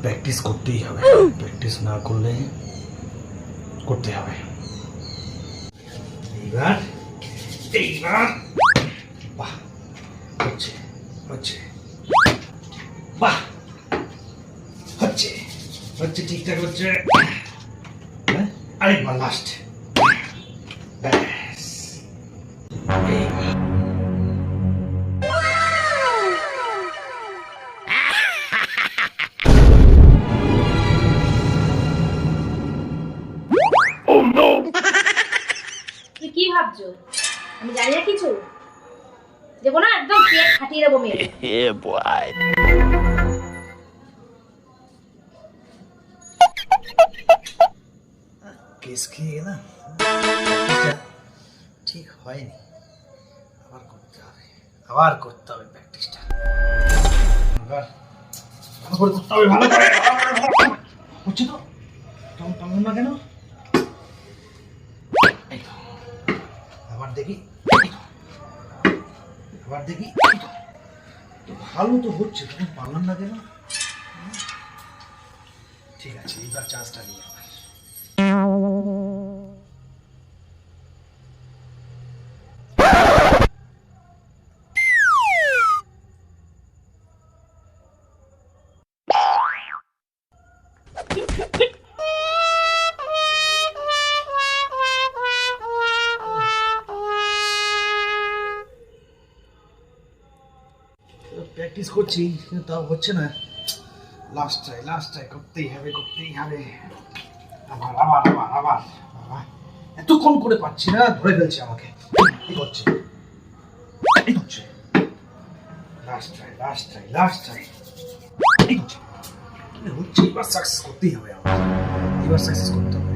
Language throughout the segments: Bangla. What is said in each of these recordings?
প্র্যাকটিস করতেই হবে। প্র্যাকটিস না করলে করতে হবে। এইবার এইবার। বাহ, হচ্ছে হচ্ছে। বাহ, হচ্ছে হচ্ছে, ঠিকঠাক হচ্ছে। হ্যাঁ? আরেকবার লাস্ট ব্যাস। ভাবছ? আমি জানি না কিছু। দেবো না একদম পেট ফাটিয়ে দেবো মেরে কেস খেয়ে গেলাম? ঠিক হয়নি। আবার করতে হবে। আবার করতে হবে প্র্যাকটিসটা ভালো করে করতে হবে ভালো করে। হচ্ছে তো? কেমন না কেন? আবার দেখি। আবার দেখি। ভালো তো হচ্ছে, তখন পালান না কেন? ঠিক আছে, এইবার চান্সটা নিয়ে প্র্যাকটিস করছি, কিন্তু তাও হচ্ছে না। লাস্ট ট্রাই লাস্ট ট্রাই করতেই হবে করতেই হবে। আবার আবার আবার আবার এতক্ষণ করে পাচ্ছি না, ধরে ফেলছে আমাকে। এই হচ্ছে এই হচ্ছে last try last try last try এই হচ্ছে হচ্ছে? এবার সাকসেস করতেই হবে আমার এবার সাকসেস করতে হবে।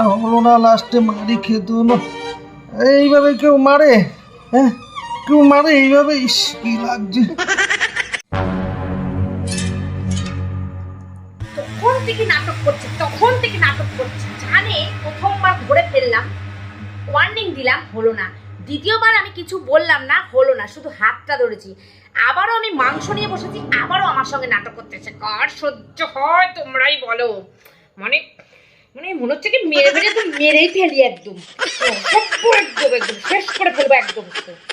আর হলো না লাস্টে মারি খেতে হলো। এইভাবে কেউ মারে হ্যাঁ? কেউ মারে এইভাবে, ইস, কি লাগছে। তখন থেকে নাটক করছে, তখন থেকে নাটক করছে। জানে প্রথমবার ধরে ফেললাম ওয়ার্নিং দিলাম, হলো না। দ্বিতীয়বার আমি কিছু বললাম না, হলো না, শুধু হাতটা ধরেছি। আবারও আমি মাংস নিয়ে বসেছি, আবারও আমার সঙ্গে নাটক করতেছে। কার সহ্য হয় তোমরাই বলো। মানে মানে মনে হচ্ছে কি মেরে মেরে তো মেরেই ফেলি একদম। একদম একদম, শেষ করে ফেলব একদম।